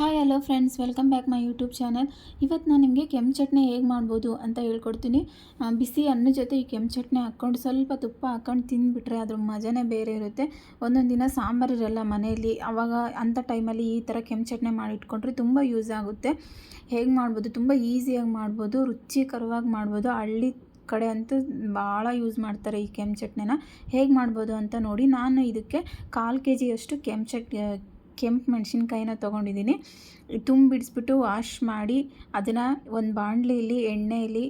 Hi hello friends welcome back my YouTube channel ಇವತ್ತು ನಾನು ನಿಮಗೆ ಕೆಂಪು ಚಟ್ನಿ ಹೇಗೆ ಮಾಡ್ಬೋದು ಅಂತ ಹೇಳ್ಕೊಡ್ತೀನಿ. ಬಿಸಿ ಅನ್ನ ಜೊತೆ ಈ ಕೆಂಪು ಚಟ್ನಿ ಹಾಕ್ಕೊಂಡು ಸ್ವಲ್ಪ ತುಪ್ಪ ಹಾಕ್ಕೊಂಡು ತಿಂದುಬಿಟ್ರೆ ಅದ್ರ ಮಜಾನೇ ಬೇರೆ ಇರುತ್ತೆ. ಒಂದೊಂದು ದಿನ ಸಾಂಬಾರು ಇರಲ್ಲ ಮನೆಯಲ್ಲಿ. ಆವಾಗ ಅಂಥ ಟೈಮಲ್ಲಿ ಈ ಥರ ಕೆಂಪು ಚಟ್ನಿ ಮಾಡಿಟ್ಕೊಂಡ್ರೆ ತುಂಬ ಯೂಸ್ ಆಗುತ್ತೆ. ಹೇಗೆ ಮಾಡ್ಬೋದು? ತುಂಬ ಈಸಿಯಾಗಿ ಮಾಡ್ಬೋದು. ರುಚಿಕರವಾಗಿ ಮಾಡ್ಬೋದು. ಹಳ್ಳಿ ಕಡೆ ಅಂತೂ ಭಾಳ ಯೂಸ್ ಮಾಡ್ತಾರೆ ಈ ಕೆಂಪು ಚಟ್ನಿನ. ಹೇಗೆ ಮಾಡ್ಬೋದು ಅಂತ ನೋಡಿ ನಾನು ಇದಕ್ಕೆ ಕಾಲು ಕೆ ಜಿಯಷ್ಟು ಕೆಂಪು ಚಟ್ ಕೆಂಪು ಮೆಣಸಿನ್ಕಾಯಿನ ತೊಗೊಂಡಿದ್ದೀನಿ. ತುಂಬಿಡಿಸ್ಬಿಟ್ಟು ವಾಶ್ ಮಾಡಿ ಅದನ್ನು ಒಂದು ಬಾಣಲಿಯಲ್ಲಿ, ಎಣ್ಣೆಯಲ್ಲಿ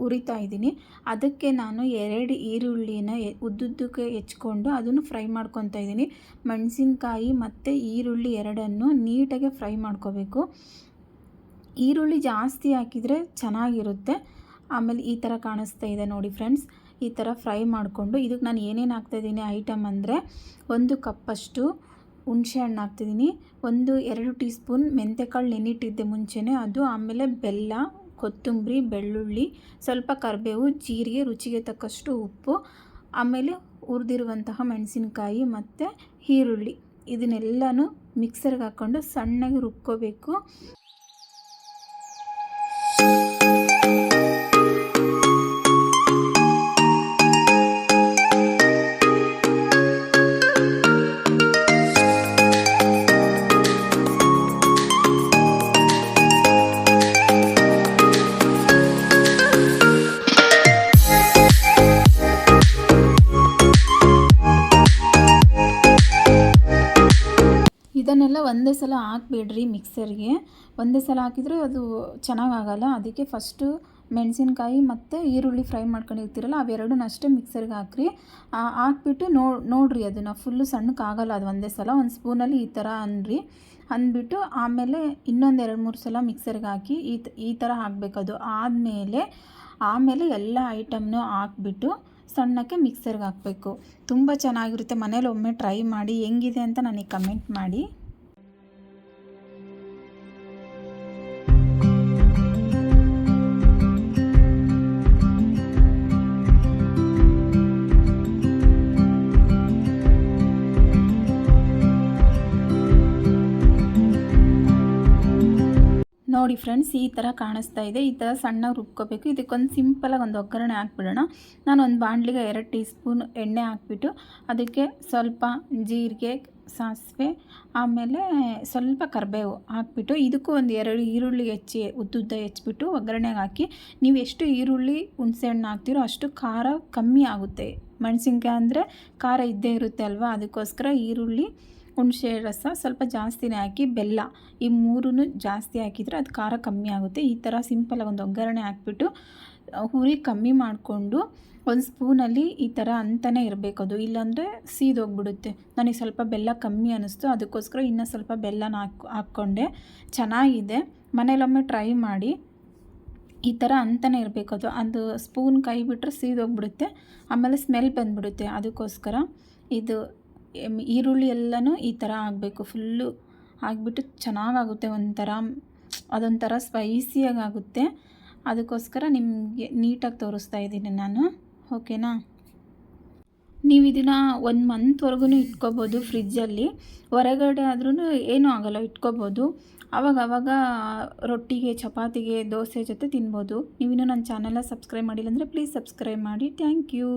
ಹುರಿತಾ ಇದ್ದೀನಿ. ಅದಕ್ಕೆ ನಾನು ಎರಡು ಈರುಳ್ಳಿನ ಉದ್ದುದ್ದಕ್ಕೆ ಹೆಚ್ಕೊಂಡು ಅದನ್ನು ಫ್ರೈ ಮಾಡ್ಕೊತಾ ಇದ್ದೀನಿ. ಮೆಣಸಿನ್ಕಾಯಿ ಮತ್ತು ಈರುಳ್ಳಿ ಎರಡನ್ನು ನೀಟಾಗಿ ಫ್ರೈ ಮಾಡ್ಕೋಬೇಕು. ಈರುಳ್ಳಿ ಜಾಸ್ತಿ ಹಾಕಿದರೆ ಚೆನ್ನಾಗಿರುತ್ತೆ. ಆಮೇಲೆ ಈ ಥರ ಕಾಣಿಸ್ತಾ ಇದೆ ನೋಡಿ ಫ್ರೆಂಡ್ಸ್. ಈ ಥರ ಫ್ರೈ ಮಾಡಿಕೊಂಡು ಇದಕ್ಕೆ ನಾನು ಏನೇನು ಹಾಕ್ತಾಯಿದ್ದೀನಿ ಐಟಮ್ ಅಂದರೆ ಒಂದು ಕಪ್ಪಷ್ಟು ಹುಣಸೆ ಹಣ್ಣು ಹಾಕ್ತಿದ್ದೀನಿ ಒಂದು ಎರಡು ಟೀ ಸ್ಪೂನ್ ಮೆಂತೆಕಾಳು ನೆನಿಟ್ಟಿದ್ದೆ ಮುಂಚೆನೇ. ಅದು ಆಮೇಲೆ ಬೆಲ್ಲ, ಕೊತ್ತಂಬರಿ, ಬೆಳ್ಳುಳ್ಳಿ, ಸ್ವಲ್ಪ ಕರಿಬೇವು, ಜೀರಿಗೆ, ರುಚಿಗೆ ತಕ್ಕಷ್ಟು ಉಪ್ಪು, ಆಮೇಲೆ ಹುರಿದಿರುವಂತಹ ಮೆಣಸಿನಕಾಯಿ ಮತ್ತು ಈರುಳ್ಳಿ. ಇದನ್ನೆಲ್ಲನೂ ಮಿಕ್ಸರ್ಗೆ ಹಾಕ್ಕೊಂಡು ಸಣ್ಣಗೆ ರುಬ್ಕೋಬೇಕು. ಇದನ್ನೆಲ್ಲ ಒಂದೇ ಸಲ ಹಾಕ್ಬೇಡ್ರಿ ಮಿಕ್ಸರ್ಗೆ. ಒಂದೇ ಸಲ ಹಾಕಿದರೆ ಅದು ಚೆನ್ನಾಗಾಗಲ್ಲ. ಅದಕ್ಕೆ ಫಸ್ಟು ಮೆಣಸಿನ್ಕಾಯಿ ಮತ್ತು ಈರುಳ್ಳಿ ಫ್ರೈ ಮಾಡ್ಕೊಂಡಿರ್ತೀರಲ್ಲ, ಅವೆರಡನ್ನ ಅಷ್ಟೇ ಮಿಕ್ಸರ್ಗೆ ಹಾಕ್ರಿ. ಹಾಕ್ಬಿಟ್ಟು ನೋ, ನೋಡಿರಿ ಅದನ್ನು. ಫುಲ್ಲು ಸಣ್ಣಕ್ಕೆ ಆಗಲ್ಲ ಅದು ಒಂದೇ ಸಲ. ಒಂದು ಸ್ಪೂನಲ್ಲಿ ಈ ಥರ ಅನ್ರಿ. ಅಂದ್ಬಿಟ್ಟು ಆಮೇಲೆ ಇನ್ನೊಂದು ಎರಡು ಮೂರು ಸಲ ಮಿಕ್ಸರ್ಗೆ ಹಾಕಿ ಈ ಈ ಥರ ಹಾಕಬೇಕದು ಆದಮೇಲೆ, ಆಮೇಲೆ ಎಲ್ಲ ಐಟಮ್ನು ಹಾಕ್ಬಿಟ್ಟು ಸಣ್ಣಕ್ಕೆ ಮಿಕ್ಸರ್ಗೆ ಹಾಕಬೇಕು. ತುಂಬ ಚೆನ್ನಾಗಿರುತ್ತೆ. ಮನೇಲಿ ಒಮ್ಮೆ ಟ್ರೈ ಮಾಡಿ ಹೆಂಗಿದೆ ಅಂತ ನನಗೆ ಕಮೆಂಟ್ ಮಾಡಿ. ನೋಡಿ ಫ್ರೆಂಡ್ಸ್, ಈ ಥರ ಕಾಣಿಸ್ತಾ ಇದೆ. ಈ ಥರ ಸಣ್ಣಗೆ ರುಬ್ಕೋಬೇಕು. ಇದಕ್ಕೊಂದು ಸಿಂಪಲಾಗಿ ಒಂದು ಒಗ್ಗರಣೆ ಹಾಕ್ಬಿಡೋಣ. ನಾನು ಒಂದು ಬಾಣಲಿಗೆ ಎರಡು ಟೀ ಸ್ಪೂನ್ ಎಣ್ಣೆ ಹಾಕ್ಬಿಟ್ಟು ಅದಕ್ಕೆ ಸ್ವಲ್ಪ ಜೀರಿಗೆ, ಸಾಸಿವೆ, ಆಮೇಲೆ ಸ್ವಲ್ಪ ಕರಿಬೇವು ಹಾಕ್ಬಿಟ್ಟು ಇದಕ್ಕೂ ಒಂದು ಎರಡು ಈರುಳ್ಳಿ ಹೆಚ್ಚಿ, ಉದ್ದುದ್ದ ಹೆಚ್ಚಿಬಿಟ್ಟು ಒಗ್ಗರಣೆಗೆ ಹಾಕಿ, ನೀವು ಎಷ್ಟು ಈರುಳ್ಳಿ ಹುಣಸೆ ಹಣ್ಣು ಹಾಕ್ತೀರೋ ಅಷ್ಟು ಖಾರ ಕಮ್ಮಿ ಆಗುತ್ತೆ. ಮೆಣಸಿನ್ಕಾಯಿ ಅಂದರೆ ಖಾರ ಇದ್ದೇ ಇರುತ್ತೆ ಅಲ್ವಾ? ಅದಕ್ಕೋಸ್ಕರ ಈರುಳ್ಳಿ ಹುಣಸೆ ರಸ ಸ್ವಲ್ಪ ಜಾಸ್ತಿನೇ ಹಾಕಿ ಬೆಲ್ಲ, ಈ ಮೂರೂ ಜಾಸ್ತಿ ಹಾಕಿದರೆ ಅದು ಖಾರ ಕಮ್ಮಿ ಆಗುತ್ತೆ. ಈ ಥರ ಸಿಂಪಲಾಗಿ ಒಂದು ಒಗ್ಗರಣೆ ಹಾಕ್ಬಿಟ್ಟು ಹುರಿ ಕಮ್ಮಿ ಮಾಡಿಕೊಂಡು ಒಂದು ಸ್ಪೂನಲ್ಲಿ ಈ ಥರ ಅಂತಲೇ ಇರಬೇಕು ಅದು. ಇಲ್ಲಾಂದರೆ ಸೀದೋಗ್ಬಿಡುತ್ತೆ ನನಗೆ ಸ್ವಲ್ಪ ಬೆಲ್ಲ ಕಮ್ಮಿ ಅನ್ನಿಸ್ತು, ಅದಕ್ಕೋಸ್ಕರ ಇನ್ನೂ ಸ್ವಲ್ಪ ಬೆಲ್ಲನ ಹಾಕ್, ಹಾಕ್ಕೊಂಡೆ. ಚೆನ್ನಾಗಿದೆ. ಮನೇಲೊಮ್ಮೆ ಟ್ರೈ ಮಾಡಿ. ಈ ಥರ ಅಂತಲೇ ಇರಬೇಕು ಅದು. ಅದು ಸ್ಪೂನ್ ಕೈ ಬಿಟ್ಟರೆ ಸೀದೋಗ್ಬಿಡುತ್ತೆ ಆಮೇಲೆ ಸ್ಮೆಲ್ ಬಂದುಬಿಡುತ್ತೆ ಅದಕ್ಕೋಸ್ಕರ. ಇದು ಈರುಳ್ಳಿ ಎಲ್ಲನೂ ಈ ಥರ ಆಗಬೇಕು ಫುಲ್ಲು ಆಗಿಬಿಟ್ಟು ಚೆನ್ನಾಗಾಗುತ್ತೆ ಒಂಥರ, ಅದೊಂಥರ ಸ್ಪೈಸಿಯಾಗುತ್ತೆ ಅದಕ್ಕೋಸ್ಕರ ನಿಮಗೆ ನೀಟಾಗಿ ತೋರಿಸ್ತಾ ಇದ್ದೀನಿ ನಾನು. ಓಕೆನಾ? ನೀವು ಇದನ್ನು ಒಂದು ಮಂತ್ವರೆಗೂ ಇಟ್ಕೋಬೋದು ಫ್ರಿಜ್ಜಲ್ಲಿ. ಹೊರಗಡೆ ಆದ್ರೂ ಏನೂ ಆಗಲ್ಲ, ಇಟ್ಕೋಬೋದು. ಆವಾಗ ಆವಾಗ ರೊಟ್ಟಿಗೆ, ಚಪಾತಿಗೆ, ದೋಸೆ ಜೊತೆ ತಿನ್ಬೋದು. ನೀವಿನ್ನೂ ನನ್ನ ಚಾನಲ್ನ ಸಬ್ಸ್ಕ್ರೈಬ್ ಮಾಡಿಲ್ಲ ಅಂದರೆ ಪ್ಲೀಸ್ ಸಬ್ಸ್ಕ್ರೈಬ್ ಮಾಡಿ. Thank you